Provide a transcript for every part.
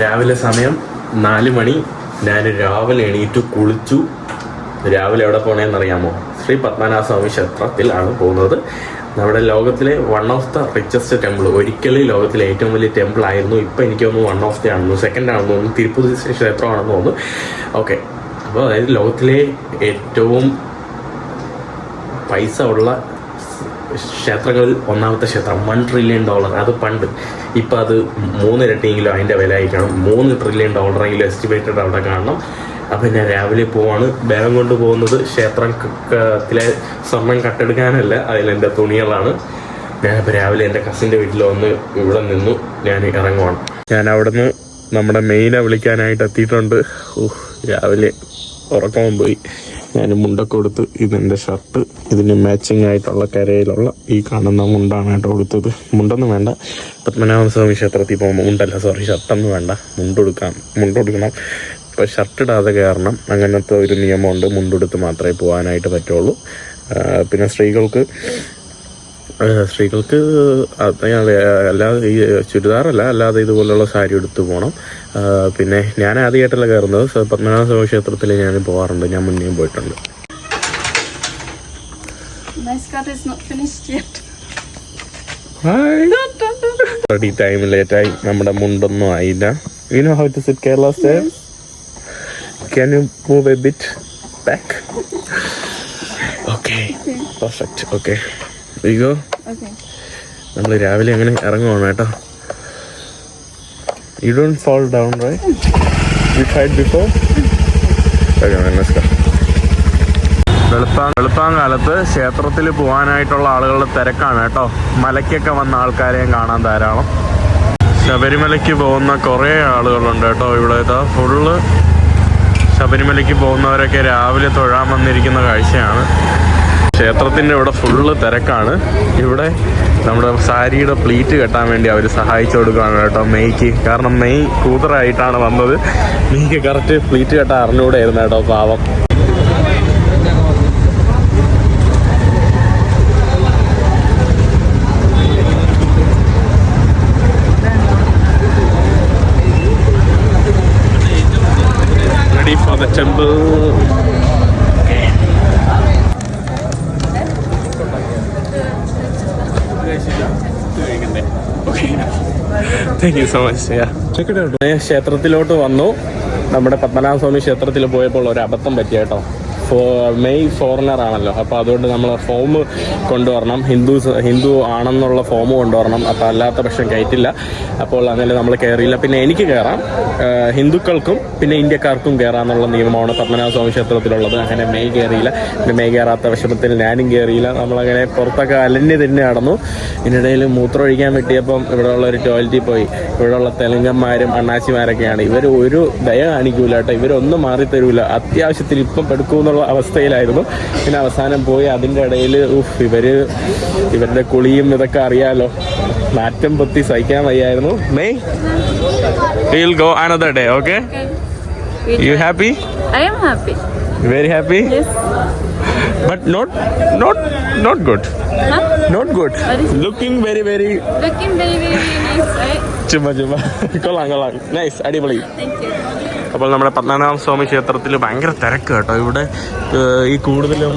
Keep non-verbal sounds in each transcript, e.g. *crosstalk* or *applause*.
രാവിലെ സമയം നാല് മണി. ഞാൻ രാവിലെ എണീറ്റ് കുളിച്ചു. രാവിലെ എവിടെ പോണേന്ന് അറിയാമോ? ശ്രീ പത്മനാഭ സ്വാമി ക്ഷേത്രത്തിലാണ് പോകുന്നത്. നമ്മുടെ ലോകത്തിലെ one of the richest temple ഒരിക്കലും ലോകത്തിലെ ഏറ്റവും വലിയ ടെമ്പിൾ ആയിരുന്നു. ഇപ്പം എനിക്ക് തോന്നുന്നു വൺ ഓഫ് ദി ആണെന്ന് സെക്കൻഡ് ആണെന്ന് തോന്നുന്നു. തിരുപ്പതി ക്ഷേത്രമാണെന്ന് തോന്നുന്നു. ഓക്കെ അപ്പോൾ അതായത് ലോകത്തിലെ ഏറ്റവും പൈസ ഉള്ള ക്ഷേത്രങ്ങളിൽ ഒന്നാമത്തെ ക്ഷേത്രം വൺ ട്രില്യൺ ഡോളർ അത് പണ്ട്. ഇപ്പം അത് മൂന്നിരട്ടിയെങ്കിലും അതിന്റെ വില ആയിക്കണം മൂന്ന് ട്രില്യൺ ഡോളറെങ്കിലും എസ്റ്റിമേറ്റഡ് അവിടെ കാണണം. അപ്പം ഞാൻ രാവിലെ പോവാണ്. ബാഗം കൊണ്ട് പോകുന്നത് ക്ഷേത്രം ക- ക- ത്തിലെ സ്വർണം കട്ടെടുക്കാനല്ല. അതിലെന്റെ തുണികളാണ്. ഞാനിപ്പോൾ രാവിലെ എന്റെ കസിന്റെ വീട്ടിൽ വന്ന് ഇവിടെ നിന്നു. ഞാൻ ഇറങ്ങുവാണ്. ഞാൻ അവിടുന്ന് നമ്മുടെ മെയിനെ വിളിക്കാനായിട്ട് എത്തിയിട്ടുണ്ട്. ഓ രാവിലെ ഉറക്കം പോയി. ഞാൻ മുണ്ടൊക്കെ കൊടുത്ത് ഇതെന്റെ ഷർട്ട് ഇതിന് മാച്ചിങ് ആയിട്ടുള്ള കരയിലുള്ള ഈ കാണുന്ന മുണ്ടാണ് കേട്ടോ കൊടുത്തത് മുണ്ടൊന്നും വേണ്ട. പത്മനാഭ സ്വാമി ക്ഷേത്രത്തിൽ പോകുമ്പോൾ മുണ്ടല്ല സോറി ഷർട്ടൊന്നും വേണ്ട. മുണ്ടൊടുക്കാം മുണ്ടെടുക്കണം ഇപ്പോൾ ഷർട്ട് ഇടാതെ കയറണം അങ്ങനത്തെ ഒരു നിയമമുണ്ട്. മുണ്ടെടുത്ത് മാത്രമേ പോകാനായിട്ട് പറ്റുള്ളൂ. പിന്നെ സ്ത്രീകൾക്ക് സ്ത്രീകൾക്ക് അത് അല്ലാതെ ഈ ചുരിദാറല്ല അല്ലാതെ ഇതുപോലുള്ള സാരി എടുത്തു പോകണം പിന്നെ ഞാൻ ആദ്യമായിട്ടല്ല കയറുന്നത്. പത്മനാഭ സ്വാമി ക്ഷേത്രത്തിൽ ഞാൻ പോകാറുണ്ട് ഞാൻ മുന്നേ പോയിട്ടുണ്ട്. റെഡി ടൈം ലേറ്റായി നമ്മുടെ മുണ്ടൊന്നും ആയില്ല. You know how to sit Kerala style can you move a bit back okay perfect okay Okay. നമ്മൾ രാവിലെ അങ്ങനെ ഇറങ്ങുവാണ് കേട്ടോ. You don't fall down right you tried before വെളുപ്പാൻ വെളുപ്പാങ്കാലത്ത് ക്ഷേത്രത്തിൽ പോകാനായിട്ടുള്ള ആളുകളുടെ തിരക്കാണ് കേട്ടോ. മലയ്ക്കൊക്കെ വന്ന ആൾക്കാരെയും കാണാൻ ധാരാളം. ശബരിമലയ്ക്ക് പോകുന്ന കുറേ ആളുകളുണ്ട് കേട്ടോ ഇവിടെ. ഇതാ ഫുള്ള് ശബരിമലയ്ക്ക് പോകുന്നവരൊക്കെ രാവിലെ തൊഴാൻ വന്നിരിക്കുന്ന കാഴ്ചയാണ്. ക്ഷേത്രത്തിന്റെ ഇവിടെ ഫുള്ള് തിരക്കാണ്. ഇവിടെ നമ്മുടെ സാരിയുടെ പ്ലീറ്റ് കെട്ടാൻ വേണ്ടി അവർ സഹായിച്ചു കൊടുക്കുകയാണ് കേട്ടോ മെയ്ക്ക്. കാരണം മെയ് കൂതറായിട്ടാണ് വന്നത്. മെയ്ക്ക് കറക്റ്റ് പ്ലീറ്റ് കെട്ടാൻ അറിഞ്ഞുകൂടെയായിരുന്നു കേട്ടോ പാവം. Ready for the temple. Thank you so much ക്ഷേത്രത്തിലോട്ട് വന്നു. നമ്മുടെ പത്മനാഭ സ്വാമി ക്ഷേത്രത്തിൽ പോയപ്പോൾ ഒരു അബദ്ധം പറ്റി കേട്ടോ. മെയ് ഫോറിനർ ആണല്ലോ. അപ്പോൾ അതുകൊണ്ട് നമ്മൾ ഫോം കൊണ്ടുവരണം. ഹിന്ദു ഹിന്ദു ആണെന്നുള്ള ഫോം കൊണ്ടുവരണം. അപ്പോൾ അല്ലാത്ത പക്ഷം കയറ്റില്ല. അപ്പോൾ അങ്ങനെ നമ്മൾ കയറിയില്ല. പിന്നെ എനിക്ക് കയറാം. ഹിന്ദുക്കൾക്കും പിന്നെ ഇന്ത്യക്കാർക്കും കയറാമെന്നുള്ള നിയമമാണ് പത്മനാഭ സ്വാമി ക്ഷേത്രത്തിലുള്ളത്. അങ്ങനെ മെയ് കയറിയില്ല. പിന്നെ മെയ് കയറാത്ത വിഷമത്തിൽ ഞാനും കയറിയില്ല. നമ്മളങ്ങനെ പുറത്തൊക്കെ അലഞ്ഞ് തന്നെ നടന്നു. ഇതിനിടയിൽ മൂത്രമൊഴിക്കാൻ പറ്റിയപ്പം ഇവിടെയുള്ള ഒരു ടോയ്ലറ്റിൽ പോയി. ഇവിടെയുള്ള തെലുങ്കന്മാരും അണ്ണാച്ചിമാരൊക്കെയാണ്. ഇവർ ഒരു ദയ കാണിക്കൂല കേട്ടോ. ഇവരൊന്നും മാറി തരൂല. അത്യാവശ്യത്തിൽ ഇപ്പം പെടുക്കുമെന്നുള്ള അവസ്ഥയിലായിരുന്നു. പിന്നെ അവസാനം പോയി അതിന്റെ ഇടയിൽ ഇവർ ഇവരുടെ കുളിയും ഇതൊക്കെ അറിയാലോ. നാറ്റം പൊത്തി സഹിക്കാൻ വയ്യായിരുന്നു. May? Will go another day okay you happy I am happy very happy but but not not not good Huh? Not good looking very looking very very Looking very, very, very nice, right? ചുമ്മാ ചുമ്മാ കൊള്ളാം കൊള്ളാം nice അടിപൊളി Thank you. അപ്പോൾ നമ്മുടെ പത്മനാഭ സ്വാമി ക്ഷേത്രത്തിൽ ഭയങ്കര തിരക്ക് കേട്ടോ. ഇവിടെ ഈ കൂടുതലും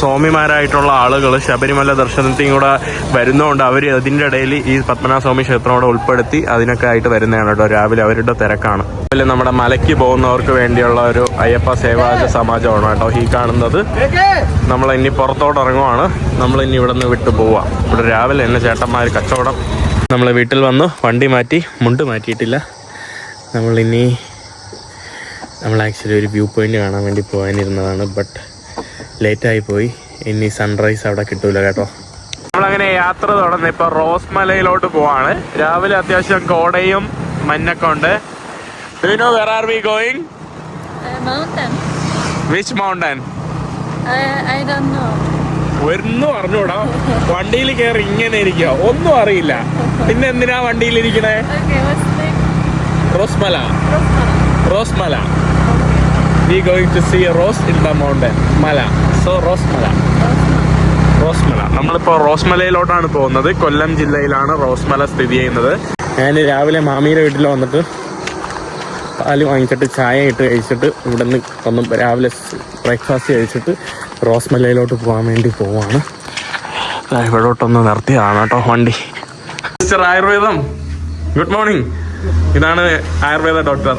സ്വാമിമാരായിട്ടുള്ള ആളുകൾ ശബരിമല ദർശനത്തെയും കൂടെ വരുന്നതുകൊണ്ട് അവർ അതിന്റെ ഇടയിൽ ഈ പത്മനാഭ സ്വാമി ക്ഷേത്രം കൂടെ ഉൾപ്പെടുത്തി അതിനൊക്കെ ആയിട്ട് വരുന്നതാണ് കേട്ടോ. രാവിലെ അവരുടെ തിരക്കാണ്. അതുപോലെ നമ്മുടെ മലയ്ക്ക് പോകുന്നവർക്ക് വേണ്ടിയുള്ള ഒരു അയ്യപ്പ സേവാജ സമാജമാണ് കേട്ടോ ഈ കാണുന്നത്. നമ്മൾ ഇനി പുറത്തോട്ട് ഇറങ്ങുവാണ്. നമ്മൾ ഇനി ഇവിടെ നിന്ന് വിട്ടു പോവാം. ഇവിടെ രാവിലെ തന്നെ ചേട്ടന്മാർ കച്ചവടം. നമ്മൾ വീട്ടിൽ വന്നു. വണ്ടി മാറ്റി മുണ്ട് മാറ്റിയിട്ടില്ല. നമ്മളിനി നമ്മൾ ആക്ച്വലി ഒരു വ്യൂ പോയിന്റ് കാണാൻ വേണ്ടി പോകാനിരുന്നതാണ് ബട്ട് ലേറ്റായി പോയി. ഇനി സൺറൈസ് അവിടെ കിട്ടൂല കേട്ടോ. നമ്മളങ്ങനെ യാത്ര തുടർന്ന് ഇപ്പൊ റോസ് മലയിലോട്ട് പോവാണ്. രാവിലെ അത്യാവശ്യം കോടയും മഞ്ഞൊക്കെ ഉണ്ട്. Do know where are we going Uh. Which mountain know. ഒന്നും അറിഞ്ഞൂടാ. *laughs* വണ്ടിയിൽ കയറി ഇങ്ങനെ ഇരിക്കുക. ഒന്നും അറിയില്ല. പിന്നെ എന്തിനാ വണ്ടിയിൽ ഇരിക്കണേ? Rosemala. Rosemala. We going to see rose in the mountain മല. സോ റോസ്മല റോസ്മല നമ്മളിപ്പോൾ റോസ്മലയിലോട്ടാണ് പോകുന്നത്. കൊല്ലം ജില്ലയിലാണ് റോസ്മല സ്ഥിതി ചെയ്യുന്നത്. ഞാൻ രാവിലെ മാമിയുടെ വീട്ടിൽ വന്നിട്ട് പാൽ വാങ്ങിച്ചിട്ട് ചായ ഇട്ട് കഴിച്ചിട്ട് ഇവിടെ നിന്ന് രാവിലെ ബ്രേക്ക്ഫാസ്റ്റ് കഴിച്ചിട്ട് റോസ്മലയിലോട്ട് പോകാൻ വേണ്ടി പോവാണ്. ഇവിടോട്ടൊന്ന് നിർത്തിയതാണ് കേട്ടോ വണ്ടി. മിസ്റ്റർ ആയുർവേദം. Good morning. ഇതാണ് Ayurveda doctor.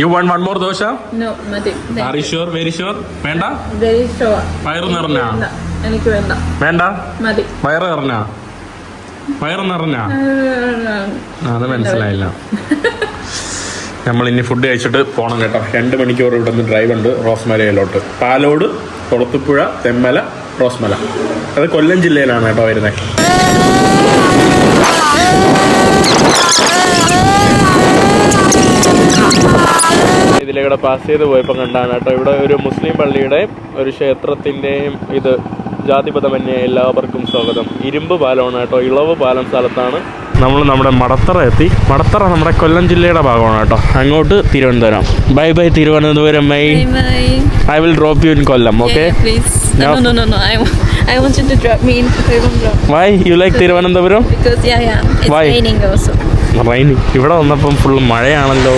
You one one more dosa? You sure? Very sure? വേണ്ട? Very sure. വയറ് നിറഞ്ഞ. എനിക്ക് വേണ്ട. വേണ്ട? വയറ് നിറഞ്ഞ? വയറ് നിറഞ്ഞ? അത് മനസ്സിലായില്ല. നമ്മൾ ഇനി ഫുഡ് കഴിച്ചിട്ട് പോകണം കേട്ടോ. രണ്ട് മണിക്കൂർ ഇവിടെ നിന്ന് ഡ്രൈവ് ഉണ്ട് റോസ്മലയിലോട്ട്. പാലോട് കൊളത്തുപ്പുഴ തെമ്മല റോസ്മല. അത് കൊല്ലം ജില്ലയിലാണ് കേട്ടോ വരുന്നത് ഇതിലൂടെ പാസ് ചെയ്ത് പോയപ്പോൾ കണ്ടാണ് കേട്ടോ. ഇവിടെ ഒരു മുസ്ലിം പള്ളിയുടെ ഒരു ക്ഷേത്രത്തിന്റെയും ഇത് ജാതിപഥമന്യേ എല്ലാവർക്കും സ്വാഗതം. ഇരുമ്പ് പാലമാണ് കേട്ടോ. ഇളവ് പാലം സ്ഥലത്താണ് നമ്മൾ നമ്മുടെ മടത്തറ എത്തി. മടത്തറ നമ്മുടെ കൊല്ലം ജില്ലയുടെ ഭാഗമാണ് കേട്ടോ. അങ്ങോട്ട് Thiruvananthapuram. Bye bye Thiruvananthapuram my I will drop you in Kollam okay I, wa- I want you to drop me in Trivandrum. Why you like Thiruvananthapuram because yeah yeah. It's Why? raining also. Rainy ഇവിടെ വന്നപ്പം full മഴയാണല്ലോ.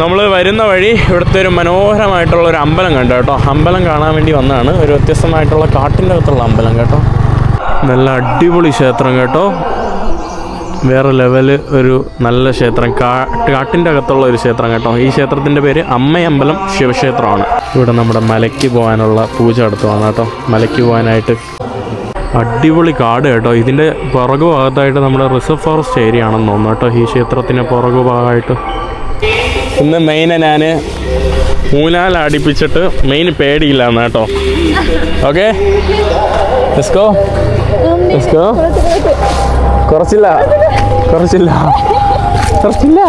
നമ്മൾ വരുന്ന വഴി ഇവിടുത്തെ ഒരു മനോഹരമായിട്ടുള്ള ഒരു അമ്പലം കണ്ടു കേട്ടോ. അമ്പലം കാണാൻ വേണ്ടി വന്നതാണ്. ഒരു വ്യത്യസ്തമായിട്ടുള്ള കാട്ടിന്റെ അകത്തുള്ള അമ്പലം കേട്ടോ. നല്ല അടിപൊളി ക്ഷേത്രം കേട്ടോ. വേറെ ലെവൽ ഒരു നല്ല ക്ഷേത്രം. കാട്ടിന്റെ അകത്തുള്ള ഒരു ക്ഷേത്രം കേട്ടോ. ഈ ക്ഷേത്രത്തിന്റെ പേര് അമ്മയമ്പലം ശിവക്ഷേത്രമാണ്. ഇവിടെ നമ്മുടെ മലയ്ക്ക് പോകാനുള്ള പൂജ നടത്തുവാണ് കേട്ടോ. മലയ്ക്ക് പോകാനായിട്ട് അടിപൊളി കാട് കേട്ടോ. ഇതിന്റെ പുറകു ഭാഗത്തായിട്ട് നമ്മുടെ റിസർവ് ഫോറസ്റ്റ് ഏരിയ ആണെന്ന് തോന്നുന്നു കേട്ടോ. ഈ ക്ഷേത്രത്തിന്റെ പുറകു ഭാഗമായിട്ട് ഇന്ന് മെയിനെ ഞാൻ മൂലാൽ അടിപ്പിച്ചിട്ട് മെയിൻ പേടിയില്ല എന്നാ കേട്ടോ ഓക്കെ എസ്കോ എസ്കോ കുറച്ചില്ല. കുറച്ചില്ല. കുറച്ചില്ല.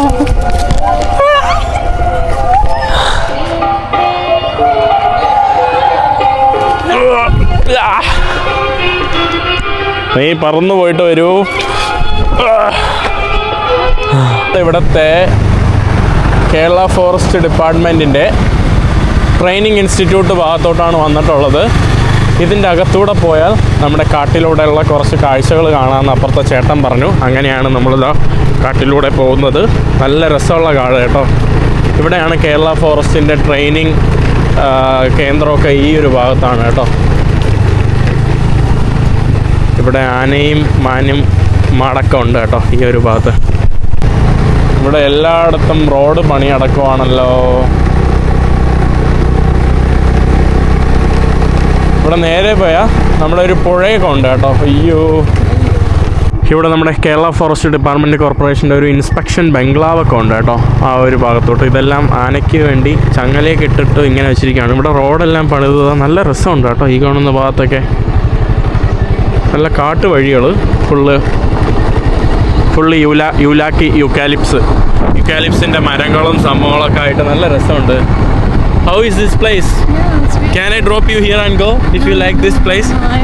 നീ പറന്നു പോയിട്ട് വരൂ. ഇവിടുത്തെ കേരള ഫോറസ്റ്റ് ഡിപ്പാർട്ട്മെന്റിന്റെ ട്രെയിനിങ് ഇൻസ്റ്റിറ്റ്യൂട്ട് ഭാഗത്തോട്ടാണ് വന്നിട്ടുള്ളത്. ഇതിന്റെ അകത്തൂടെ പോയാൽ നമ്മുടെ കാട്ടിലൂടെയുള്ള കുറച്ച് കാഴ്ചകൾ കാണാമെന്ന് അപ്പുറത്തെ ചേട്ടൻ പറഞ്ഞു. അങ്ങനെയാണ് നമ്മളിതാ കാട്ടിലൂടെ പോകുന്നത്. നല്ല രസമുള്ള കാട് കേട്ടോ. ഇവിടെയാണ് കേരള ഫോറസ്റ്റിന്റെ ട്രെയിനിങ് കേന്ദ്രമൊക്കെ ഈ ഒരു ഭാഗത്താണ് കേട്ടോ. ഇവിടെ ആനയും മാനും മടക്കമുണ്ട് കേട്ടോ ഈ ഒരു ഭാഗത്ത്. ഇവിടെ എല്ലായിടത്തും റോഡ് പണി അടക്കുവാണല്ലോ ഇവിടെ നേരെ പോയാ നമ്മുടെ ഒരു പുഴയൊക്കെ ഉണ്ട് കേട്ടോ. അയ്യോ. ഇവിടെ നമ്മുടെ കേരള ഫോറസ്റ്റ് ഡിപ്പാർട്ട്മെന്റ് കോർപ്പറേഷന്റെ ഒരു ഇൻസ്പെക്ഷൻ ബംഗ്ലാവൊക്കെ ഉണ്ട് കേട്ടോ ആ ഒരു ഭാഗത്തോട്ട്. ഇതെല്ലാം ആനയ്ക്ക് വേണ്ടി ചങ്ങലയൊക്കെ ഇട്ടിട്ട് ഇങ്ങനെ വെച്ചിരിക്കുകയാണ്. ഇവിടെ റോഡെല്ലാം പണിത് നല്ല രസമുണ്ട് കേട്ടോ ഈ കാണുന്ന ഭാഗത്തൊക്കെ. നല്ല കാട്ട് വഴികൾ ഫുള്ള് ഫുള്ള് യൂല യൂലാക്കി യുക്കാലിപ്സ് യുക്കാലിപ്സിന്റെ മരങ്ങളും സംഭവങ്ങളൊക്കെ ആയിട്ട് നല്ല രസമുണ്ട്. How is this place can I drop you here and go if you like this place I,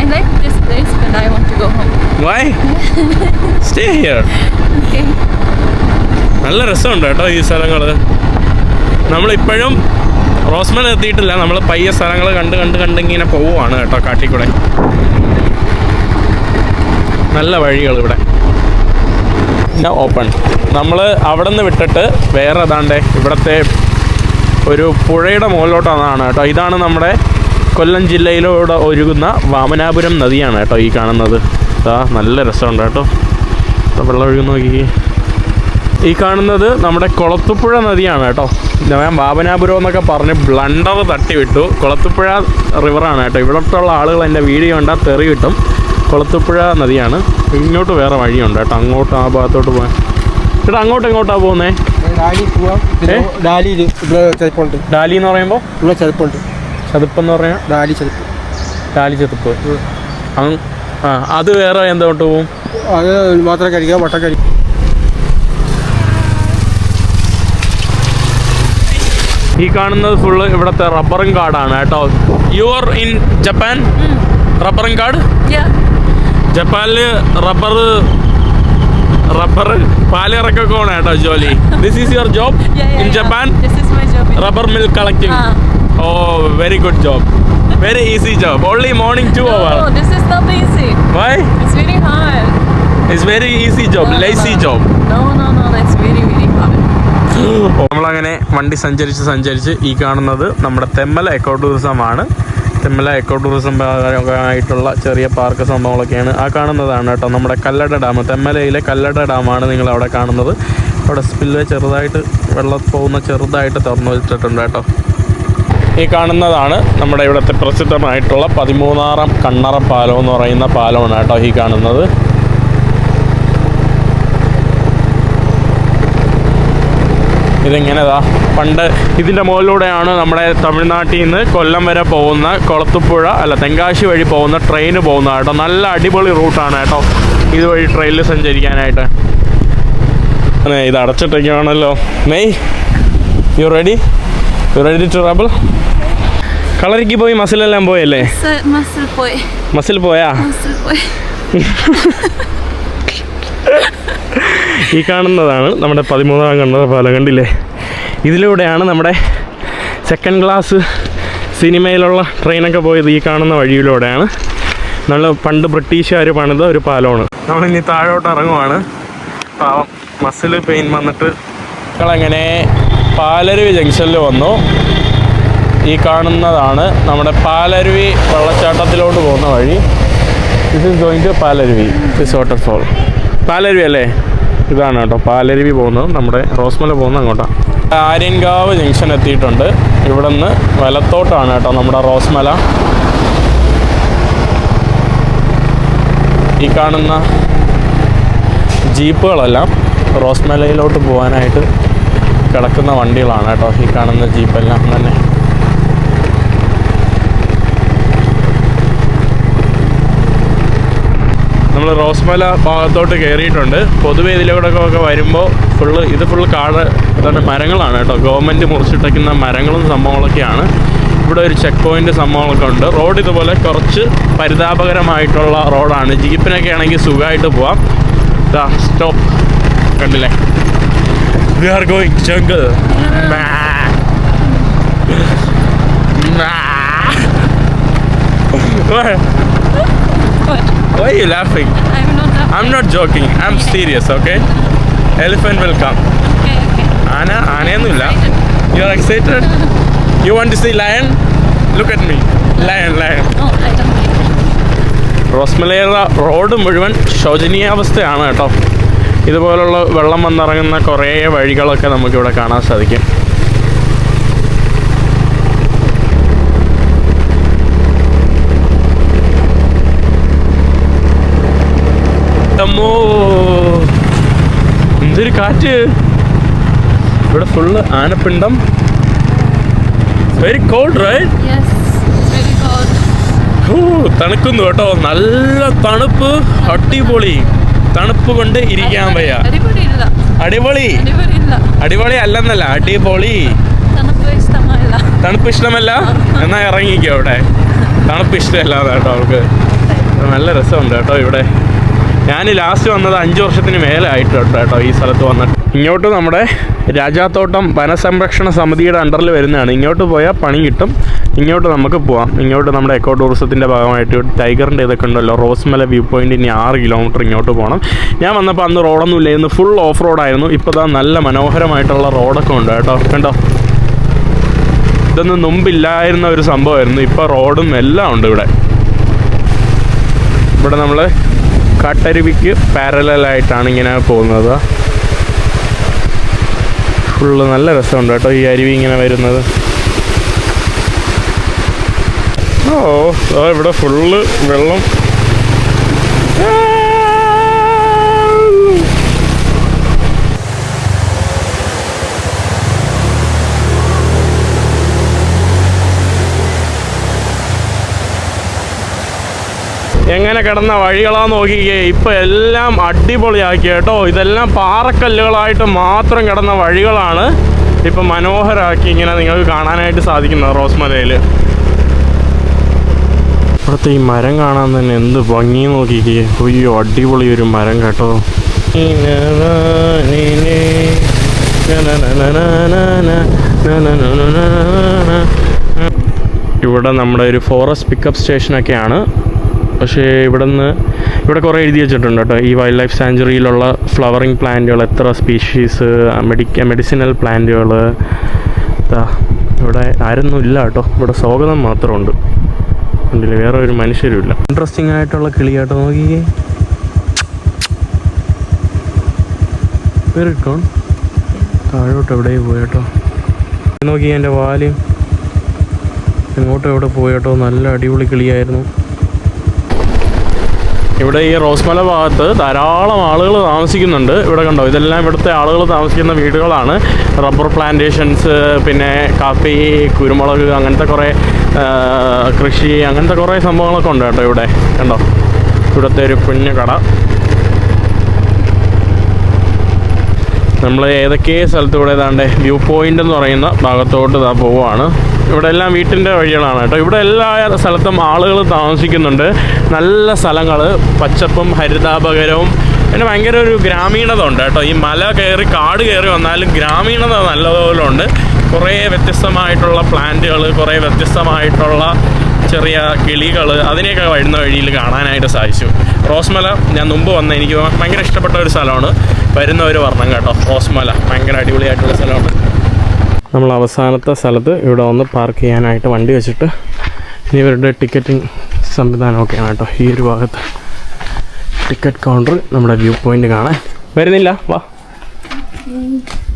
I like this place but I want to go home. Why stay here okay. നല്ല രസമുണ്ട് കേട്ടോ ഈ സ്ഥലങ്ങൾ നമ്മളിപ്പോഴും റോസ്മൻ എത്തിയിട്ടില്ല. നമ്മൾ പയ്യ സ്ഥലങ്ങൾ കണ്ട് കണ്ട് കണ്ടിങ്ങനെ പോവുകയാണ് കേട്ടോ കാട്ടിക്കൂടെ. നല്ല വഴികൾ ഇവിടെ ഓപ്പൺ നമ്മൾ അവിടെ നിന്ന് വിട്ടിട്ട് വേറെ ഏതാണ്ട് ഇവിടുത്തെ ഒരു പുഴയുടെ മുകളിലോട്ടാണ് കേട്ടോ. ഇതാണ് നമ്മുടെ കൊല്ലം ജില്ലയിലൂടെ ഒഴുകുന്ന വാമനാപുരം നദിയാണ് കേട്ടോ ഈ കാണുന്നത്. അതാ നല്ല രസമുണ്ട് കേട്ടോ. വെള്ളം ഒഴുകുന്ന നോക്കി ഈ കാണുന്നത് നമ്മുടെ കുളത്തുപ്പുഴ നദിയാണ് കേട്ടോ. ഞാൻ വാമനാപുരം എന്നൊക്കെ പറഞ്ഞ് ബ്ലണ്ടർ തട്ടി വിട്ടു. കുളത്തുപുഴ റിവറാണ് കേട്ടോ. ഇവിടത്തുള്ള ആളുകൾ എന്റെ വീഡിയോ കണ്ടാൽ തെറി കിട്ടും. കൊളത്തുപുഴ നദിയാണ്. ഇങ്ങോട്ട് വേറെ വഴിയുണ്ട് കേട്ടോ. അങ്ങോട്ട് ആ ഭാഗത്തോട്ട് പോകാൻ ചേട്ടാ അങ്ങോട്ട് എങ്ങോട്ടാ പോകുന്നേ? ഡാലി ഡാലി എന്ന് പറയുമ്പോൾ ചതുപ്പെന്ന് എന്ന് പറയാം? ഡാലി ചതുപ്പ്. ഡാലി ചെറുപ്പ് ആ അത് വേറെ എന്തോട്ട് പോകും അത് മാത്രം കഴിക്കാം വട്ടം കഴിക്കും ഈ കാണുന്നത് ഫുള്ള് ഇവിടുത്തെ റബ്ബറും കാടാണ് കേട്ടോ. യു ആർ ഇൻ ജപ്പാൻ റബ്ബറും കാട്? ജപ്പാനിൽ റബ്ബർ റബ്ബർ പാലിറക്കൊക്കെ ആണ് കേട്ടോ ജോലി this is your job in Japan This is my job. in- rubber milk collecting Ah. Oh very good job very easy job only morning two hour this is not easy. Why It's very hard. It's very easy job lazy no. Job. *gasps* നമ്മളങ്ങനെ വണ്ടി സഞ്ചരിച്ച് സഞ്ചരിച്ച് ഈ കാണുന്നത് നമ്മുടെ Thenmala eco ടൂറിസമാണ് Thenmala eco tourism ആയിട്ടുള്ള ചെറിയ പാർക്ക് സംഭവങ്ങളൊക്കെയാണ് ആ കാണുന്നതാണ് കേട്ടോ നമ്മുടെ കല്ലട ഡാം തെമ്മലയിലെ കല്ലട ഡാമാണ് നിങ്ങൾ അവിടെ കാണുന്നത്. അവിടെ സ്പില്ല് ചെറുതായിട്ട് വെള്ളം പോകുന്ന ചെറുതായിട്ട് തുറന്നു വെച്ചിട്ടുണ്ട് കേട്ടോ. ഈ കാണുന്നതാണ് നമ്മുടെ ഇവിടുത്തെ പ്രസിദ്ധമായിട്ടുള്ള പതിമൂന്നാറാം കണ്ണറ പാലം എന്ന് പറയുന്ന പാലമാണ് കേട്ടോ ഈ കാണുന്നത്. ഇതിങ്ങനെതാ. പണ്ട് ഇതിന്റെ മുകളിലൂടെയാണ് നമ്മുടെ തമിഴ്നാട്ടിൽ നിന്ന് കൊല്ലം വരെ പോകുന്ന കുളത്തുപ്പുഴ അല്ല തെങ്കാശി വഴി പോകുന്ന ട്രെയിൻ പോകുന്നത് കേട്ടോ. നല്ല അടിപൊളി റൂട്ടാണ് കേട്ടോ ഇതുവഴി ട്രെയിനിൽ സഞ്ചരിക്കാനായിട്ട്. അതെ ഇത് അടച്ചിട്ടൊക്കെയാണല്ലോ Mei you ready you ready to travel കളരിക്ക് പോയി മസിലെല്ലാം പോയല്ലേ. മസിൽ പോയാ. Muscle boy. *laughs* ഈ കാണുന്നതാണ് നമ്മുടെ പതിമൂന്നാം കണ്ണറ പാലം ഇതിലൂടെയാണ് നമ്മുടെ സെക്കൻഡ് ക്ലാസ് സിനിമയിലുള്ള ട്രെയിനൊക്കെ പോയത് ഈ കാണുന്ന വഴിയിലൂടെയാണ്. നമ്മൾ പണ്ട് ബ്രിട്ടീഷുകാർ പണിത ഒരു പാലമാണ്. നമ്മളിനി താഴോട്ട് ഇറങ്ങുവാണ്. പാവം മസിൽ പെയിൻ വന്നിട്ട് ഞങ്ങളങ്ങനെ പാലരുവി ജംഗ്ഷനിൽ വന്നു. ഈ കാണുന്നതാണ് നമ്മുടെ പാലരുവി വെള്ളച്ചാട്ടത്തിലോട്ട് പോകുന്ന വഴി. This is going to Palaruvi this waterfall Palaruvi അല്ലേ? ഇതാണ് കേട്ടോ പാലരുവി പോകുന്നത്. നമ്മുടെ റോസ്മല പോകുന്നത് അങ്ങോട്ടാണ് ആര്യൻകാവ് ജംഗ്ഷൻ എത്തിയിട്ടുണ്ട്. ഇവിടെ നിന്ന് വലത്തോട്ടാണ് കേട്ടോ നമ്മുടെ റോസ്മല. ഈ കാണുന്ന ജീപ്പുകളെല്ലാം റോസ്മലയിലോട്ട് പോകാനായിട്ട് കിടക്കുന്ന വണ്ടികളാണ് കേട്ടോ ഈ കാണുന്ന ജീപ്പെല്ലാം നമ്മൾ റോസ്മല ഭാഗത്തോട്ട് കയറിയിട്ടുണ്ട് പൊതുവെ ഇതിലൂടെ ഒക്കെ വരുമ്പോൾ ഫുള്ള് ഇത് ഫുള്ള് കാട് തന്നെ മരങ്ങളാണ് കേട്ടോ. ഗവൺമെന്റ് മുറിച്ചിട്ടേക്കുന്ന മരങ്ങളും സംഭവങ്ങളൊക്കെയാണ്. ഇവിടെ ഒരു ചെക്ക് പോയിന്റ് സംഭവങ്ങളൊക്കെ ഉണ്ട്. റോഡ് ഇതുപോലെ കുറച്ച് പരിതാപകരമായിട്ടുള്ള റോഡാണ് ജീപ്പിനൊക്കെ ആണെങ്കിൽ സുഖമായിട്ട് പോവാം. ദാ സ്റ്റോപ്പ് കണ്ടില്ലേ? We are going jungle What? Why are you laughing? I'm not that. I'm not joking. I'm serious, okay? Elephant will come. Okay, okay. ആന ആനയൊന്നുമില്ല you are excited you want to see lion look at me lion lion I don't like റോസ്മലേറ road മുഴുവൻ ശോചനീയാവസ്ഥയാണ് കേട്ടോ ഇതുപോലുള്ള വെള്ളം വന്നിറങ്ങുന്ന കുറേ വഴികളൊക്കെ നമുക്കിവിടെ കാണാൻ സാധിക്കും എന്തൊരു കാറ്റ്. ഇവിടെ ഫുള്ള് ആനപ്പിണ്ടം. Very cold right. തണുക്കുന്നു കേട്ടോ. നല്ല തണുപ്പ്. അടിപൊളി. തണുപ്പ് കൊണ്ട് ഇരിക്കാൻ വയ്യ. അടിപൊളി. അടിപൊളി അല്ലെന്നല്ല അടിപൊളി. തണുപ്പ് ഇഷ്ടമല്ല. തണുപ്പ് ഇഷ്ടമല്ല? എന്നാ ഇറങ്ങിക്കോ അവിടെ. തണുപ്പ് ഇഷ്ടമല്ലാതെ കേട്ടോ അവൾക്ക്. നല്ല രസമുണ്ട് കേട്ടോ ഇവിടെ. ഞാൻ ലാസ്റ്റ് വന്നത് അഞ്ച് വർഷത്തിന് മേലെ ആയിട്ട് കേട്ടോ ഈ സ്ഥലത്ത് വന്നിട്ട്. ഇങ്ങോട്ട് നമ്മുടെ രാജാത്തോട്ടം വനസംരക്ഷണ സമിതിയുടെ അണ്ടറിൽ വരുന്നതാണ്. ഇങ്ങോട്ട് പോയാൽ പണി കിട്ടും. ഇങ്ങോട്ട് നമുക്ക് പോവാം. ഇങ്ങോട്ട് നമ്മുടെ എക്കോ ടൂറിസത്തിന്റെ ഭാഗമായിട്ട് ടൈഗറിന്റെ ഇതൊക്കെ ഉണ്ടല്ലോ റോസ്മല വ്യൂ പോയിന്റ് ഇനി ആറ് കിലോമീറ്റർ ഇങ്ങോട്ട് പോകണം ഞാൻ വന്നപ്പോൾ അന്ന് റോഡൊന്നും ഇല്ലായിരുന്നു ഫുൾ ഓഫ് റോഡായിരുന്നു ഇപ്പോൾ ഇതാ നല്ല മനോഹരമായിട്ടുള്ള റോഡൊക്കെ ഉണ്ട് കേട്ടോ. കണ്ടോ? ഇതൊന്നും മുമ്പില്ലായിരുന്ന ഒരു സംഭവമായിരുന്നു. ഇപ്പോൾ റോഡും എല്ലാം ഉണ്ട് ഇവിടെ. ഇവിടെ നമ്മൾ കാട്ടരുവിക്ക് പാരലായിട്ടാണ് ഇങ്ങനെ പോകുന്നത്. ഫുള്ള് നല്ല രസമുണ്ട് കേട്ടോ ഈ അരുവി ഇങ്ങനെ വരുന്നത്. ഓ ഇവിടെ ഫുള്ള് വെള്ളം. എങ്ങനെ കിടന്ന വഴികളാന്ന് നോക്കിക്കേ. ഇപ്പൊ എല്ലാം അടിപൊളിയാക്കി കേട്ടോ. ഇതെല്ലാം പാറക്കല്ലുകളായിട്ട് മാത്രം കിടന്ന വഴികളാണ് ഇപ്പം മനോഹരമാക്കി ഇങ്ങനെ നിങ്ങൾക്ക് കാണാനായിട്ട് സാധിക്കുന്നത് റോസ്മലയിൽ ഇവിടുത്തെ ഈ മരം കാണാൻ തന്നെ എന്ത് ഭംഗി നോക്കിക്കേ. അയ്യോ അടിപൊളി ഒരു മരം കേട്ടോ. ഇവിടെ നമ്മുടെ ഒരു ഫോറസ്റ്റ് പിക്കപ്പ് സ്റ്റേഷനൊക്കെയാണ്. പക്ഷേ ഇവിടെ നിന്ന് ഇവിടെ കുറേ എഴുതി വെച്ചിട്ടുണ്ട് കേട്ടോ. ഈ വൈൽഡ് ലൈഫ് സാഞ്ചുറിയിലുള്ള ഫ്ലവറിങ് പ്ലാന്റുകൾ എത്ര സ്പീഷീസ് മെഡിക്ക മെഡിസിനൽ പ്ലാന്റുകൾ ഇവിടെ ആരൊന്നും ഇല്ല കേട്ടോ. ഇവിടെ സ്വാഗതം മാത്രമുണ്ട്. ഉണ്ടല്ലേ വേറെ ഒരു മനുഷ്യരും ഇല്ല. ഇൻട്രസ്റ്റിംഗ് ആയിട്ടുള്ള കിളിയാട്ടോ നോക്കിക്കേ. വേറിട്ടോൺ താഴോട്ട് എവിടെയും പോയേട്ടോ നോക്കി എന്റെ വാൽ. എങ്ങോട്ടോ എവിടെ പോയേട്ടോ നല്ല അടിപൊളി കിളിയായിരുന്നു. ഇവിടെ ഈ റോസ്മല ഭാഗത്ത് ധാരാളം ആളുകൾ താമസിക്കുന്നുണ്ട്. ഇവിടെ കണ്ടോ? ഇതെല്ലാം ഇവിടുത്തെ ആളുകൾ താമസിക്കുന്ന വീടുകളാണ്. റബ്ബർ പ്ലാന്റേഷൻസ് പിന്നെ കാപ്പി കുരുമുളക് അങ്ങനത്തെ കുറേ കൃഷി അങ്ങനത്തെ കുറേ സംഭവങ്ങളൊക്കെ ഉണ്ട് കേട്ടോ ഇവിടെ. കണ്ടോ? ഇവിടുത്തെ ഒരു കുഞ്ഞു കട. നമ്മൾ ഏതൊക്കെ സ്ഥലത്തൂടെ ഏതാണ്ട് വ്യൂ പോയിന്റ് എന്ന് പറയുന്ന ഭാഗത്തോട്ട് ഇതാ പോവുകയാണ് ഇവിടെ എല്ലാം വീട്ടിന്റെ വഴികളാണ് കേട്ടോ. ഇവിടെ എല്ലാ സ്ഥലത്തും ആളുകൾ താമസിക്കുന്നുണ്ട്. നല്ല സ്ഥലങ്ങൾ പച്ചപ്പും ഹരിതാപകരവും. പിന്നെ ഭയങ്കര ഒരു ഗ്രാമീണത ഉണ്ട് കേട്ടോ. ഈ മല കയറി കാട് കയറി വന്നാലും ഗ്രാമീണത നല്ലതുപോലെ ഉണ്ട് കുറേ വ്യത്യസ്തമായിട്ടുള്ള പ്ലാന്റുകൾ കുറേ വ്യത്യസ്തമായിട്ടുള്ള ചെറിയ കിളികൾ അതിനെയൊക്കെ വരുന്ന വഴിയിൽ കാണാനായിട്ട് സാധിച്ചു. റോസ്മല ഞാൻ മുമ്പ് വന്ന എനിക്ക് ഭയങ്കര ഇഷ്ടപ്പെട്ട ഒരു സ്ഥലമാണ്. വരുന്ന വരുന്നവർ വർണം കേട്ടോ. റോസ്മല ഭയങ്കര അടിപൊളിയായിട്ടുള്ള സ്ഥലമാണ്. നമ്മൾ അവസാനത്തെ സ്ഥലത്ത് ഇവിടെ വന്ന് പാർക്ക് ചെയ്യാനായിട്ട് വണ്ടി വെച്ചിട്ട് ഇനി ഇവരുടെ ടിക്കറ്റിംഗ് സംവിധാനമൊക്കെയാണ് കേട്ടോ. ഈ ഒരു ഭാഗത്ത് ടിക്കറ്റ് കൗണ്ടർ നമ്മുടെ വ്യൂ പോയിന്റ് കാണാൻ. വരുന്നില്ല? വാ.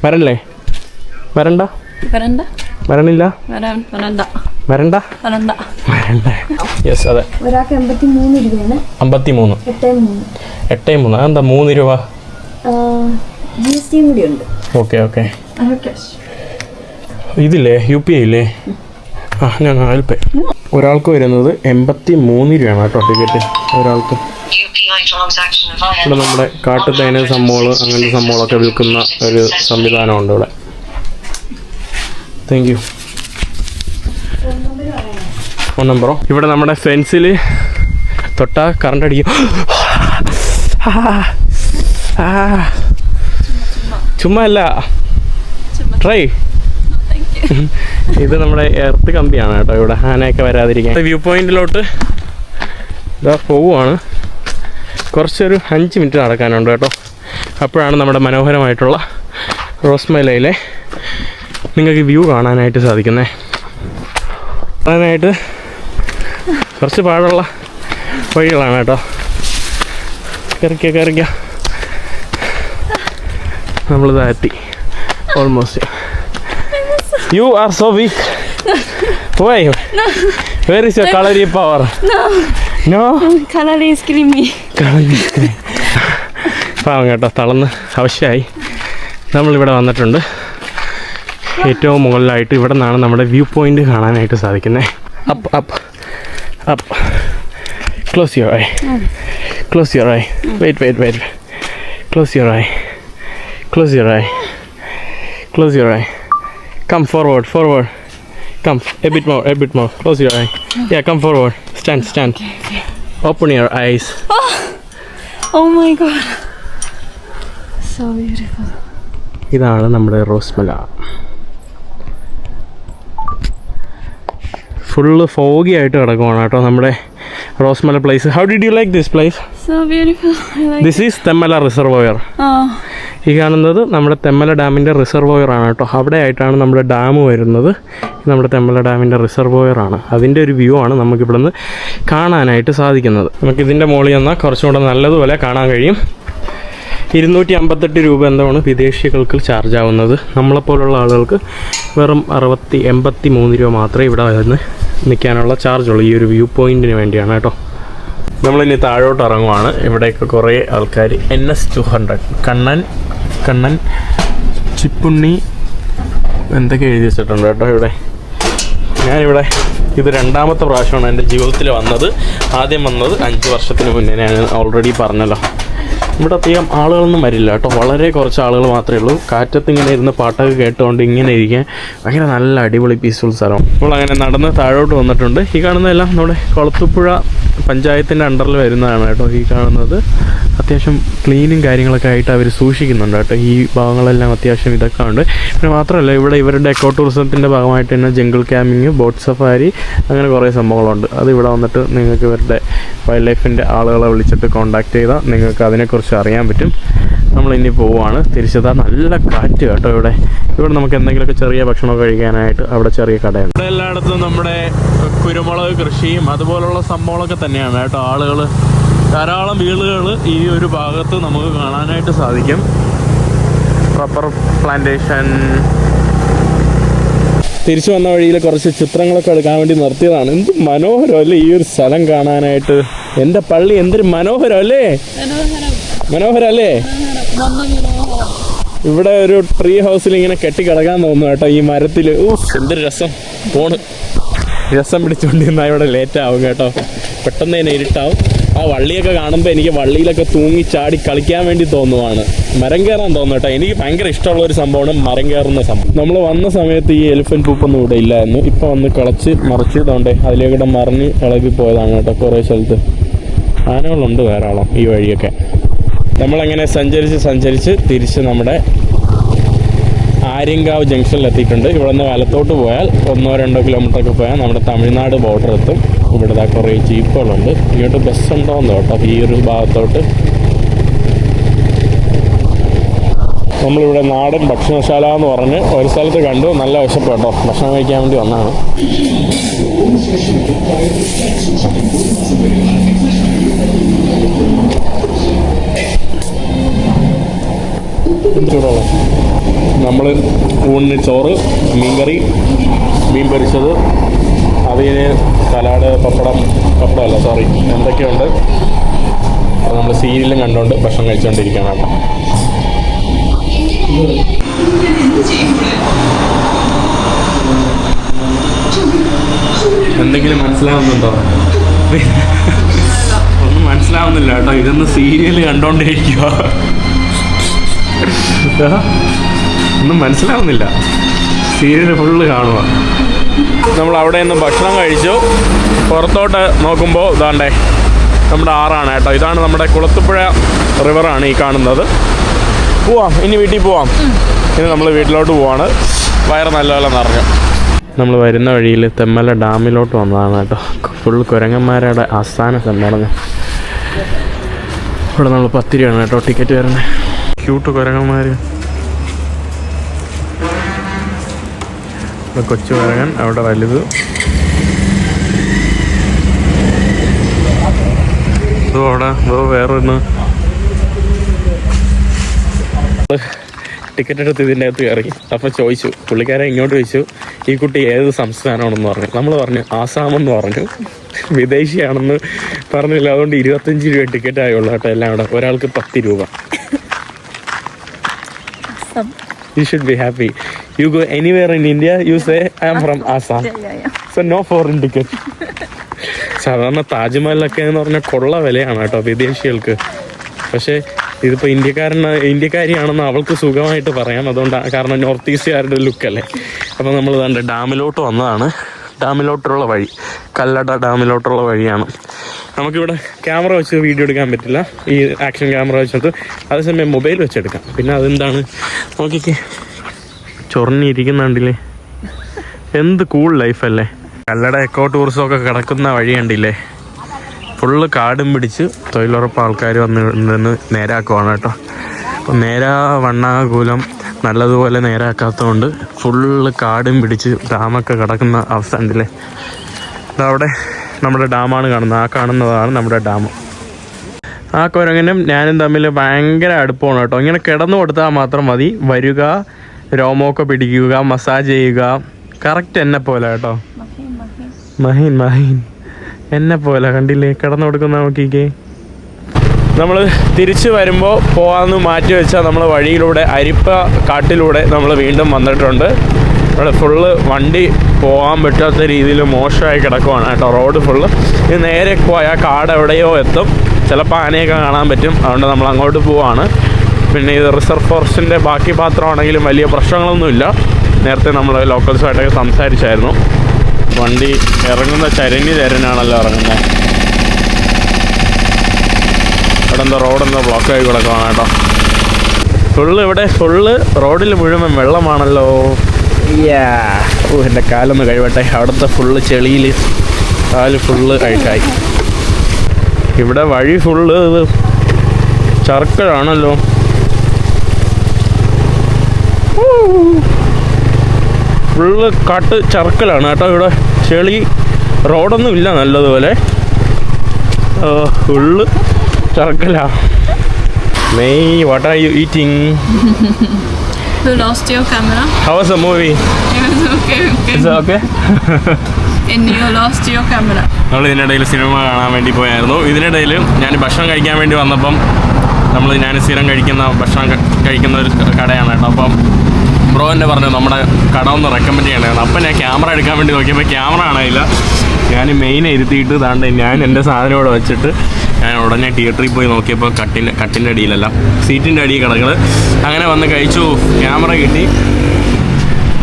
വരണ്ടേ വരണ്ട? വരണ്ട. വരണില്ല. വരണ്ട. വരണ്ട? യെസ് അതെ. അമ്പത്തി മൂന്ന് എട്ട് മൂന്ന് അതെന്താ മൂന്ന് രൂപ? ജി കൂടി ഉണ്ട്. Okay okay. ഇതില്ലേ യു പി ഐ ഇല്ലേ? ആ ഞാൻ പേ ഒരാൾക്ക് വരുന്നത് എൺപത്തി മൂന്ന് രൂപയാണ് കേട്ടോ ടിക്കറ്റ് ഒരാൾക്ക്. ഇവിടെ നമ്മുടെ കാട്ടുതേന സംഭവങ്ങൾ അങ്ങനത്തെ സംഭവങ്ങളൊക്കെ വിൽക്കുന്ന ഒരു സംവിധാനമുണ്ട് ഇവിടെ. താങ്ക് യു ഫോൺ നമ്പറോ ഇവിടെ നമ്മുടെ ഫെൻസിൽ തൊട്ടാ കറണ്ട് അടിക്കും. *gasps* ചുമ്മാ അല്ല. ട്രൈ ഇത് നമ്മുടെ എർത്ത് കമ്പിയാണ് കേട്ടോ. ഇവിടെ ആനയൊക്കെ വരാതിരിക്കാൻ. വ്യൂ പോയിന്റിലോട്ട് ഇതാ പോവുകയാണ് കുറച്ചൊരു അഞ്ച് മിനിറ്റ് നടക്കാനുണ്ട് കേട്ടോ. അപ്പോഴാണ് നമ്മുടെ മനോഹരമായിട്ടുള്ള റോസ്മലയിലെ നിങ്ങൾക്ക് വ്യൂ കാണാനായിട്ട് സാധിക്കുന്നത് കാണാനായിട്ട് കുറച്ച് പാടുള്ള വഴികളാണ് കേട്ടോ. കയറിക്ക കയറിക്ക. നമ്മളിതാ എത്തി. Almost you are so weak why where is your calorie power no is killing me. പാവം കേട്ടോ തളർന്ന്. അവശ്യമായി നമ്മളിവിടെ വന്നിട്ടുണ്ട്. ഏറ്റവും മുകളിലായിട്ട് ഇവിടെ നിന്നാണ് നമ്മുടെ വ്യൂ പോയിന്റ് കാണാനായിട്ട് സാധിക്കുന്നത്. Up up up. Close your eye close your eye wait wait wait close your eye close your eye close your eye Come forward forward come a bit more a bit more close your eye yeah come forward stand stand open your eyes Oh my god. So beautiful. ഇതാണ് നമ്മുടെ Rosemala full foggy ആയിട്ട് കിടക്കുവാണ് കേട്ടോ നമ്മുടെ Rosemala place how did you like this place So beautiful. I like this is Thenmala reservoir Oh. ഈ കാണുന്നത് നമ്മുടെ തെമ്മല ഡാമിന്റെ റിസർവോയറാണ് കേട്ടോ. അവിടെ ആയിട്ടാണ് നമ്മുടെ ഡാം വരുന്നത്. നമ്മുടെ തെമ്മല ഡാമിന്റെ റിസർവോയറാണ്. അതിന്റെ ഒരു വ്യൂ ആണ് നമുക്ക് നിന്ന് കാണാനായിട്ട് സാധിക്കുന്നത്. നമുക്കിതിന്റെ മുകളിൽ നിന്നാൽ കുറച്ചും കൂടെ നല്ലതുപോലെ കാണാൻ കഴിയും. ഇരുന്നൂറ്റി അമ്പത്തെട്ട് രൂപ എന്താണ് വിദേശികൾക്ക് ചാർജ് ആവുന്നത്? നമ്മളെപ്പോലുള്ള ആളുകൾക്ക് വെറും അറുപത്തി എൺപത്തി മൂന്ന് രൂപ മാത്രമേ ഇവിടെ വന്ന് നിൽക്കാനുള്ള ചാർജുള്ളൂ ഈ ഒരു വ്യൂ പോയിന്റിന് വേണ്ടിയാണ് കേട്ടോ. നമ്മളിനി താഴോട്ട് ഇറങ്ങുവാണ് ഇവിടെയൊക്കെ കുറേ ആൾക്കാർ N S two hundred Kannan Kannan Chippunni എന്തൊക്കെ എഴുതി വെച്ചിട്ടുണ്ട് കേട്ടോ ഇവിടെ. ഞാനിവിടെ ഇത് രണ്ടാമത്തെ പ്രാവശ്യമാണ് എന്റെ ജീവിതത്തിൽ വന്നത്. ആദ്യം വന്നത് അഞ്ച് വർഷത്തിന് മുന്നേ ഞാൻ ഓൾറെഡി പറഞ്ഞല്ലോ. ഇവിടെ അധികം ആളുകളൊന്നും വരില്ല കേട്ടോ. വളരെ കുറച്ച് ആളുകൾ മാത്രമേ ഉള്ളൂ. കാറ്റത്ത് ഇങ്ങനെ ഇരുന്ന് പാട്ടൊക്കെ കേട്ടുകൊണ്ട് ഇങ്ങനെ ഇരിക്കാൻ ഭയങ്കര നല്ല അടിപൊളി പീസ്ഫുൾ സ്ഥലം നമ്മൾ അങ്ങനെ നടന്ന് താഴോട്ട് വന്നിട്ടുണ്ട്. ഈ കാണുന്നതെല്ലാം നമ്മുടെ കൊളത്തുപുഴ പഞ്ചായത്തിന്റെ അണ്ടറിൽ വരുന്നതാണ് കേട്ടോ ഈ കാണുന്നത്. അത്യാവശ്യം ക്ലീനും കാര്യങ്ങളൊക്കെ ആയിട്ട് അവർ സൂക്ഷിക്കുന്നുണ്ട് കേട്ടോ. ഈ ഭാഗങ്ങളെല്ലാം അത്യാവശ്യം ഇതൊക്കെ ഉണ്ട്. പിന്നെ മാത്രമല്ല ഇവിടെ ഇവരുടെ എക്കോ ടൂറിസത്തിന്റെ ഭാഗമായിട്ട് തന്നെ ജംഗിൾ ക്യാമ്പിങ് ബോട്ട് സഫാരി അങ്ങനെ കുറേ സംഭവങ്ങളുണ്ട്. അത് ഇവിടെ വന്നിട്ട് നിങ്ങൾക്ക് ഇവരുടെ വൈൽഡ് ലൈഫിന്റെ ആളുകളെ വിളിച്ചിട്ട് കോൺടാക്ട് ചെയ്താൽ നിങ്ങൾക്ക് അതിനെക്കുറിച്ച് അറിയാൻ പറ്റും. നമ്മൾ ഇനി പോവുകയാണ് തിരിച്ചതാ നല്ല കാറ്റ് കേട്ടോ ഇവിടെ. ഇവിടെ നമുക്ക് എന്തെങ്കിലുമൊക്കെ ചെറിയ ഭക്ഷണമൊക്കെ കഴിക്കാനായിട്ട് അവിടെ ചെറിയ കടയുണ്ട്. ഇവിടെ എല്ലായിടത്തും നമ്മുടെ കുരുമുളക് കൃഷിയും അതുപോലുള്ള സംഭവങ്ങളൊക്കെ തന്നെയാണ് കേട്ടോ ആളുകൾ ധാരാളം വീടുകൾ ഈ ഒരു ഭാഗത്ത് നമുക്ക് കാണാനായിട്ട് സാധിക്കും. റബ്ബർ പ്ലാന്റേഷൻ തിരിച്ചു വന്ന വഴിയിൽ കുറച്ച് ചിത്രങ്ങളൊക്കെ എടുക്കാൻ വേണ്ടി നിർത്തിയതാണ്. എന്ത് മനോഹരം അല്ലേ ഈ ഒരു സ്ഥലം കാണാനായിട്ട്. എന്റെ പള്ളി എന്തൊരു മനോഹരം അല്ലേ? മനോഹരം. അല്ലേ? ഇവിടെ ഒരു ട്രീ ഹൗസിൽ ഇങ്ങനെ കെട്ടി കിടക്കാൻ തോന്നുന്നു കേട്ടോ ഈ മരത്തിൽ ഊഫ് എന്തൊരു രസം. പോണ്. രസം പിടിച്ചുകൊണ്ടിരുന്നാൽ ഇവിടെ ലേറ്റ് ആവും കേട്ടോ. പെട്ടെന്ന് തന്നെ ഇരുട്ടാവും. ആ വള്ളിയൊക്കെ കാണുമ്പോൾ എനിക്ക് വള്ളിയിലൊക്കെ തൂങ്ങി ചാടി കളിക്കാൻ വേണ്ടി തോന്നുവാണ്. മരം കയറാൻ തോന്നുന്നു കേട്ടോ. എനിക്ക് ഭയങ്കര ഇഷ്ടമുള്ള ഒരു സംഭവമാണ് മരം കയറുന്ന സംഭവം. നമ്മൾ വന്ന സമയത്ത് ഈ എലിഫന്റ് പൂപ്പൊന്നും ഇവിടെ ഇല്ലായിരുന്നു. ഇപ്പൊ വന്ന് കളച്ച് മറിച്ച് തോണ്ടേ അതിലേക്കൂടെ മറിഞ്ഞ് ഇളകി പോയതാണ് കേട്ടോ കുറേ സ്ഥലത്ത്. ആനകളുണ്ട് ധാരാളം ഈ വഴിയൊക്കെ. നമ്മളങ്ങനെ സഞ്ചരിച്ച് സഞ്ചരിച്ച് തിരിച്ച് നമ്മുടെ ആര്യങ്കാവ് ജംഗ്ഷനിൽ എത്തിയിട്ടുണ്ട് ഇവിടെ നിന്ന് വലത്തോട്ട് പോയാൽ ഒന്നോ രണ്ടോ കിലോമീറ്ററൊക്കെ പോയാൽ നമ്മുടെ തമിഴ്നാട് ബോർഡർ എത്തും. ഇവിടെ കുറേ ജീപ്പുകളുണ്ട്. ഇങ്ങോട്ട് ബസ് ഉണ്ടോന്ന് കേട്ടോ. ഈ ഒരു ഭാഗത്തോട്ട്. നമ്മളിവിടെ നാടൻ ഭക്ഷണശാല എന്ന് പറഞ്ഞ് ഒരു സ്ഥലത്ത് കണ്ടു. നല്ല വിശപ്പ് കേട്ടോ. ഭക്ഷണം കഴിക്കാൻ വേണ്ടി വന്നതാണ് ചൂടുള്ള നമ്മൾ ഊണിന് ചോറ് മീൻകറി മീൻ പൊരിച്ചത് അവിയന് സലാഡ് പപ്പടം പപ്പടമല്ല സോറി എന്തൊക്കെയുണ്ട്? അത് നമ്മൾ സീരിയലും കണ്ടുകൊണ്ട് ഭക്ഷണം കഴിച്ചുകൊണ്ടിരിക്കുകയാണ് കേട്ടോ എന്തെങ്കിലും മനസ്സിലാവുന്നുണ്ടോ? ഒന്നും മനസ്സിലാവുന്നില്ല കേട്ടോ ഇതൊന്ന് സീരിയൽ കണ്ടോണ്ടിരിക്കുക ഒന്നും മനസ്സിലാവുന്നില്ല. സീരിയൽ ഫുള്ള് കാണുക നമ്മൾ അവിടെ നിന്ന് ഭക്ഷണം കഴിച്ചു. പുറത്തോട്ട് നോക്കുമ്പോൾ ഇതാണ്ടേ നമ്മുടെ ആറാണ് കേട്ടോ. ഇതാണ് നമ്മുടെ കുളത്തുപുഴ റിവറാണ് ഈ കാണുന്നത്. പോവാം. ഇനി വീട്ടിൽ പോവാം. ഇനി നമ്മൾ വീട്ടിലോട്ട് പോവാണ്. വയറ് നല്ലപോലെ നിറഞ്ഞു. നമ്മൾ വരുന്ന വഴിയിൽ തെമ്മല ഡാമിലോട്ട് വന്നതാണ് കേട്ടോ. ഫുൾ കുരങ്ങന്മാരുടെ ആസ്ഥാന സമ്മേളനം. ഇവിടെ നമ്മൾ പത്ത് രൂപയാണ് കേട്ടോ ടിക്കറ്റ് വരുന്നത് ക്യൂട്ട് കുരങ്ങന്മാർ കൊച്ചു കുരങ്ങൻ അവിടെ വലുത്. ഇതോ അവിടെ ഇതോ വേറൊന്ന്. ടിക്കറ്റ് എടുത്ത് ഇതിന്റെ അകത്ത് കയറി. അപ്പോൾ ചോദിച്ചു പുള്ളിക്കാരെ ഇങ്ങോട്ട് ചോദിച്ചു ഈ കുട്ടി ഏത് സംസ്ഥാനമാണെന്ന് പറഞ്ഞു. നമ്മൾ പറഞ്ഞു ആസാമെന്ന് പറഞ്ഞു. വിദേശിയാണെന്ന് പറഞ്ഞില്ല. അതുകൊണ്ട് ഇരുപത്തഞ്ച് രൂപ ടിക്കറ്റ് ആയുള്ളൂ കേട്ടോ എല്ലാം കൂടെ. ഒരാൾക്ക് പത്ത് രൂപ. You should be happy. You go anywhere in India, you say, I am from Assam. Yeah, yeah, yeah. So no foreign ticket. *laughs* സാധാരണ താജ്മഹലൊക്കെ എന്ന് പറഞ്ഞാൽ കൊള്ള വിലയാണ് കേട്ടോ വിദേശികൾക്ക് പക്ഷേ ഇതിപ്പോൾ ഇന്ത്യക്കാരൻ ഇന്ത്യക്കാരിയാണെന്ന് അവൾക്ക് സുഖമായിട്ട് പറയാം അതുകൊണ്ടാണ് കാരണം നോർത്ത് ഈസ്റ്റുകാരുടെ ലുക്കല്ലേ അപ്പോൾ നമ്മൾ കണ്ട് ഡാമിലോട്ട് വന്നതാണ് ഡാമിലോട്ടുള്ള വഴി കല്ലട ഡാമിലോട്ടുള്ള വഴിയാണ്. നമുക്കിവിടെ ക്യാമറ വെച്ച് വീഡിയോ എടുക്കാൻ പറ്റില്ല. ഈ ആക്ഷൻ ക്യാമറ വെച്ചിട്ട് അതേസമയം മൊബൈൽ വെച്ചെടുക്കാം പിന്നെ അതെന്താണ്? നോക്കിക്കേ. ചൊറഞ്ഞിരിക്കുന്നുണ്ടില്ലേ എന്ത് കൂൾ ലൈഫല്ലേ കല്ലട എക്കോ ടൂറിസം ഒക്കെ കിടക്കുന്ന വഴി കണ്ടില്ലേ? ഫുള്ള് കാടും പിടിച്ച് തൊഴിലുറപ്പ് ആൾക്കാർ വന്ന് നിന്ന് നേരാക്കുവാണ് കേട്ടോ. അപ്പം നേരാ വണ്ണാകൂലം നല്ലതുപോലെ നേരാക്കാത്തതുകൊണ്ട് ഫുള്ള് കാടും പിടിച്ച് ഡാമൊക്കെ കിടക്കുന്ന അവസ്ഥ ഉണ്ടല്ലേ അവിടെ നമ്മുടെ ഡാമാണ് കാണുന്നത്. ആ കാണുന്നതാണ് നമ്മുടെ ഡാം. ആ കുരങ്ങനും ഞാനും തമ്മിൽ ഭയങ്കര അടുപ്പമാണ് കേട്ടോ. ഇങ്ങനെ കിടന്നു കൊടുത്താൽ മാത്രം മതി. വരിക രോമമൊക്കെ പിടിക്കുക മസാജ് ചെയ്യുക. കറക്റ്റ് എന്നെ പോലെ കേട്ടോ. മഹീൻ മഹീൻ. എന്നെ പോലെ കണ്ടില്ലേ? കിടന്നു കൊടുക്കുന്ന നോക്കിക്കേ. നമ്മൾ തിരിച്ചു വരുമ്പോൾ പോകാമെന്ന് മാറ്റി വെച്ചാൽ നമ്മൾ വഴിയിലൂടെ അരിപ്പ കാട്ടിലൂടെ നമ്മൾ വീണ്ടും വന്നിട്ടുണ്ട്. ഇവിടെ ഫുള്ള് വണ്ടി പോകാൻ പറ്റാത്ത രീതിയിൽ മോശമായി കിടക്കുവാണ് കേട്ടോ റോഡ് ഫുള്ള് ഇത് നേരെ പോയാൽ കാട് എവിടെയോ എത്തും. ചിലപ്പോൾ ആനയൊക്കെ കാണാൻ പറ്റും. അതുകൊണ്ട് നമ്മൾ അങ്ങോട്ട് പോവാണ്. പിന്നെ ഇത് റിസർവ് ഫോറസ്റ്റിന്റെ ബാക്കി പാത്രമാണെങ്കിലും വലിയ പ്രശ്നങ്ങളൊന്നുമില്ല. നേരത്തെ നമ്മൾ ലോക്കൽസുമായിട്ടൊക്കെ സംസാരിച്ചായിരുന്നു. വണ്ടി ഇറങ്ങുന്ന ചരഞ്ഞ് തരനാണല്ലോ ഇറങ്ങുന്നത് ഇവിടെ എന്തോ ബ്ലോക്ക് ആയി കിടക്കുവാണ് കേട്ടോ. ഫുള്ള് ഇവിടെ ഫുള്ള് റോഡിൽ മുഴുവൻ വെള്ളമാണല്ലോ. യാ ഓ എന്റെ കാലൊന്ന് കഴിവട്ടെ. അവിടുത്തെ ഫുള്ള് ചെളിയിൽ കാൽ ഫുള്ള് അഴുക്കായി ഇവിടെ വഴി ഫുള്ള് ഇത് ചർക്കലാണല്ലോ. ഫുള്ള് കാട്ട് ചർക്കലാണ് കേട്ടോ ഇവിടെ. ചെളി റോഡൊന്നും ഇല്ല നല്ലതുപോലെ. Full ചർക്കലാ Mei what are you eating You *laughs* lost your camera. How was the movie? It was okay. okay. It's okay? *laughs* And you lost your camera. നമ്മൾ ഇതിനിടയിൽ സിനിമ കാണാൻ വേണ്ടി പോയായിരുന്നു ഇതിനിടയിൽ ഞാൻ ഭക്ഷണം കഴിക്കാൻ വേണ്ടി വന്നപ്പം നമ്മൾ ഞാൻ സ്ഥിരം കഴിക്കുന്ന ഭക്ഷണം കഴിക്കുന്ന ഒരു കടയാണ് കേട്ടോ അപ്പം ബ്രോ എന്നെ പറഞ്ഞു നമ്മുടെ കട ഒന്ന് റെക്കമെൻഡ് ചെയ്യണമായിരുന്നു അപ്പം ഞാൻ ക്യാമറ എടുക്കാൻ വേണ്ടി നോക്കിയപ്പോൾ ക്യാമറ കാണാനില്ല ഞാൻ മെയിൻ ഇരുത്തിയിട്ട് താണ്ട് ഞാൻ എന്റെ സാധനം ഇവിടെ വെച്ചിട്ട് ഞാൻ ഉടനെ തിയേറ്ററിൽ പോയി നോക്കിയപ്പോൾ കട്ടിന്റെ കട്ടിന്റെ അടിയിലല്ല സീറ്റിന്റെ അടിയിൽ കിടങ്ങൾ അങ്ങനെ വന്ന് കഴിച്ചു ക്യാമറ കിട്ടി.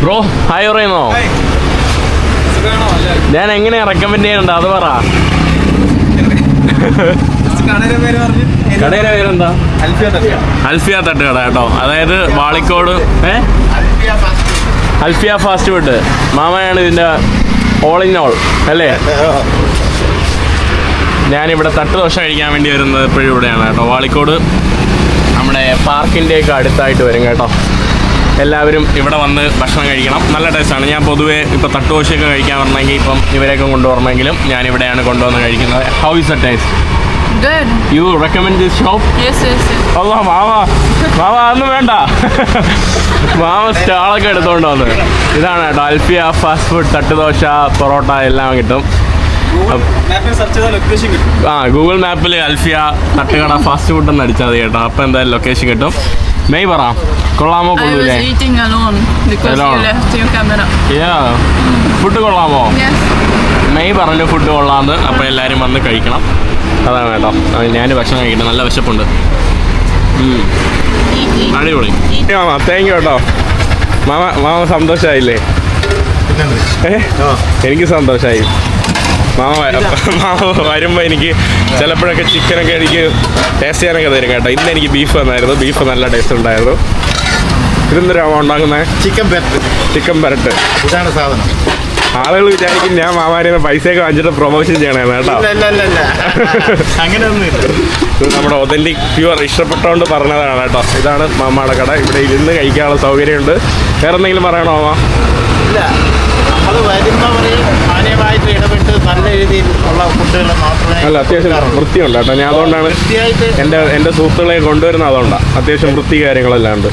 ബ്രോ ഹായ് പറയുന്നോ? ഞാൻ എങ്ങനെയാ റെക്കമെൻഡ് ചെയ്യണ്ട അത് പറ. കടയുടെ പേരെന്താ? അൽഫിയ തട്ടുകട. കേട്ടോ. അതായത് വാളിക്കോട് ഏ? Alfiya fast food. മാമയാണ് ഇതിന്റെ ഓൾ ഇൻ ഓൾ അല്ലേ? ഞാനിവിടെ തട്ടുദോശ കഴിക്കാൻ വേണ്ടി വരുന്നത് എപ്പോഴും ഇവിടെയാണ് കേട്ടോ. വാളിക്കോട് നമ്മുടെ പാർക്കിന്റെയൊക്കെ അടുത്തായിട്ട് വരും കേട്ടോ. എല്ലാവരും ഇവിടെ വന്ന് ഭക്ഷണം കഴിക്കണം. നല്ല ടേസ്റ്റാണ് ഞാൻ പൊതുവേ ഇപ്പോൾ തട്ടുദോശയൊക്കെ കഴിക്കാൻ വരണമെങ്കിൽ ഇപ്പം ഇവരെയൊക്കെ കൊണ്ടുവരണമെങ്കിലും ഞാൻ ഇവിടെയാണ് കൊണ്ടുവന്ന് കഴിക്കുന്നത്. How is a taste Good. You recommend this shop Yes, yes, yes. അല്ല മാമ. മാമ അതൊന്നും വേണ്ട. മാമ സ്റ്റാളൊക്കെ എടുത്തോണ്ട് വന്ന്. ഇതാണ് കേട്ടോ. അൽഫിയ ഫാസ്റ്റ് ഫുഡ് തട്ടുദോശ പൊറോട്ട എല്ലാം കിട്ടും. ആ ഗൂഗിൾ മാപ്പിൽ അൽഫിയ തട്ടുകട ഫാസ്റ്റ് ഫുഡ് എന്ന് അടിച്ചാൽ മതി കേട്ടോ. അപ്പം എന്തായാലും ലൊക്കേഷൻ കിട്ടും. മെയ് പറ കൊള്ളാമോ കൊള്ളൂലേ ഫുഡ് കൊള്ളാമോ. മെയ് പറഞ്ഞു ഫുഡ് കൊള്ളാമെന്ന് അപ്പോൾ എല്ലാവരും വന്ന് കഴിക്കണം. അതാണ് കേട്ടോ. ഞാൻ ഭക്ഷണം കഴിക്കണം നല്ല വിശപ്പുണ്ട്. അടിപൊളി. മാമ താങ്ക് യു കേട്ടോ. മാമ മാമ സന്തോഷമായില്ലേ ഏ? എനിക്ക് സന്തോഷമായി മാമ മാമ വരുമ്പോൾ എനിക്ക് ചിലപ്പോഴൊക്കെ ചിക്കനൊക്കെ എനിക്ക് ടേസ്റ്റ് ചെയ്യാനൊക്കെ തരും കേട്ടോ. ഇന്ന് എനിക്ക് ബീഫ് തന്നായിരുന്നു. ബീഫ് നല്ല ടേസ്റ്റ് ഉണ്ടായിരുന്നു. ഇതെന്തൊരു ഉണ്ടാക്കുന്നത് ചിക്കൻ പെരട്ട് ചിക്കൻ പെരട്ട് ഇതാണ് സാധനം. ആളുകൾ വിചാരിക്കും ഞാൻ മാമാരിന്ന് പൈസയൊക്കെ വാങ്ങിച്ചിട്ട് പ്രൊമോഷൻ ചെയ്യണമെന്ന് കേട്ടോ. *laughs* ഇത് നമ്മുടെ ഒതന്റിക് പ്യൂർ ഇഷ്ടപ്പെട്ടോണ്ട് പറഞ്ഞതാണ് കേട്ടോ. ഇതാണ് മാമാടെ കട. ഇവിടെ ഇരുന്ന് കഴിക്കാനുള്ള സൗകര്യമുണ്ട്. വേറെ എന്തെങ്കിലും പറയണോ മാമ? ഇല്ല. പറയും മാന്യമായിട്ട് ഇടപെട്ട് നല്ല രീതിയിൽ ഉള്ള ഫുഡുകൾ മാത്രമേ അല്ല അത്യാവശ്യം. വൃത്തിയുണ്ട് കേട്ടോ. ഞാൻ അതുകൊണ്ടാണ് എന്റെ എന്റെ എന്റെ സുഹൃത്തുക്കളെ കൊണ്ടുവരുന്ന അതുകൊണ്ടാണ് അത്യാവശ്യം വൃത്തി കാര്യങ്ങളെല്ലാം ഉണ്ട്.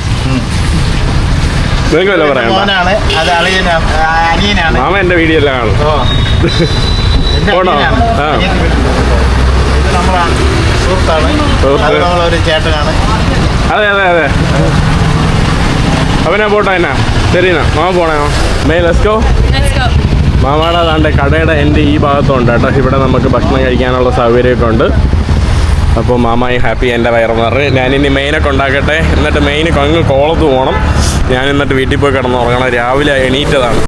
നിങ്ങൾക്ക് വല്ല അത് ആ, മാമ എന്റെ വീഡിയോ എല്ലാം കാണും ആ. അത് അതെ അതെ അതെ. അവനെ പോട്ടെ എന്നാ? ശരി എന്നാ. മാമ പോണേ മേ ലെസ്കോ ഗോ മാമാട അതാണ്ട് കടയുടെ എന്റെ ഈ ഭാഗത്തുണ്ട് കേട്ടോ. ഇവിടെ നമുക്ക് ഭക്ഷണം കഴിക്കാനുള്ള സൗകര്യമൊക്കെ ഉണ്ട്. അപ്പോൾ മാമായി ഹാപ്പി എന്റെ വയറ് നിറഞ്ഞ് ഞാനിനി മെയിനൊക്കെ ഉണ്ടാക്കട്ടെ. എന്നിട്ട് മെയിൻ കൊങ്ങ് കോളത്ത് പോകണം. ഞാൻ എന്നിട്ട് വീട്ടിൽ പോയി കിടന്ന് ഉറങ്ങണം. രാവിലെ എണീറ്റതാണ്.